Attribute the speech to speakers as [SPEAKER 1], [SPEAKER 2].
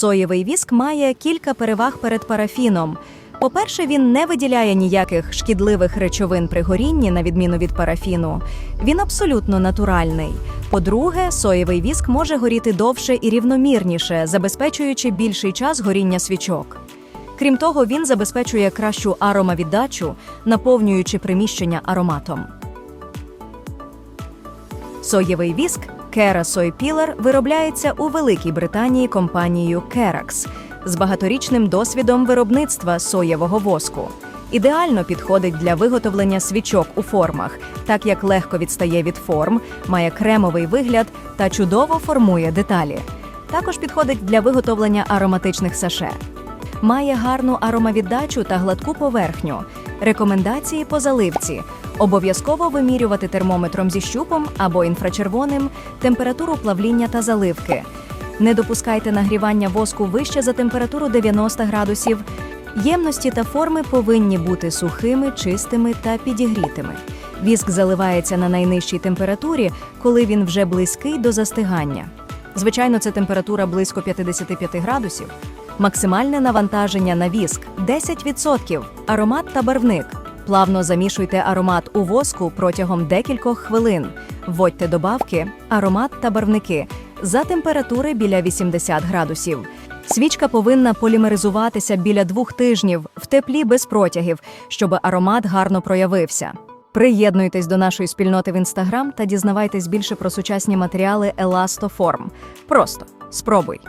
[SPEAKER 1] Соєвий віск має кілька переваг перед парафіном. По-перше, він не виділяє ніяких шкідливих речовин при горінні, на відміну від парафіну. Він абсолютно натуральний. По-друге, соєвий віск може горіти довше і рівномірніше, забезпечуючи більший час горіння свічок. Крім того, він забезпечує кращу аромавіддачу, наповнюючи приміщення ароматом. Соєвий віск Soy Pillar виробляється у Великій Британії компанією Kerax з багаторічним досвідом виробництва соєвого воску. Ідеально підходить для виготовлення свічок у формах, так як легко відстає від форм, має кремовий вигляд та чудово формує деталі. Також підходить для виготовлення ароматичних саше. Має гарну аромавіддачу та гладку поверхню. Рекомендації по заливці. Обов'язково вимірювати термометром зі щупом або інфрачервоним температуру плавління та заливки. Не допускайте нагрівання воску вище за температуру 90 градусів. Ємності та форми повинні бути сухими, чистими та підігрітими. Віск заливається на найнижчій температурі, коли він вже близький до застигання. Звичайно, це температура близько 55 градусів. Максимальне навантаження на віск 10%. Аромат та барвник. Плавно замішуйте аромат у воску протягом декількох хвилин. Вводьте добавки, аромат та барвники за температури біля 80 градусів. Свічка повинна полімеризуватися біля двох тижнів в теплі без протягів, щоб аромат гарно проявився. Приєднуйтесь до нашої спільноти в інстаграм та дізнавайтесь більше про сучасні матеріали Elastoform. Просто спробуй.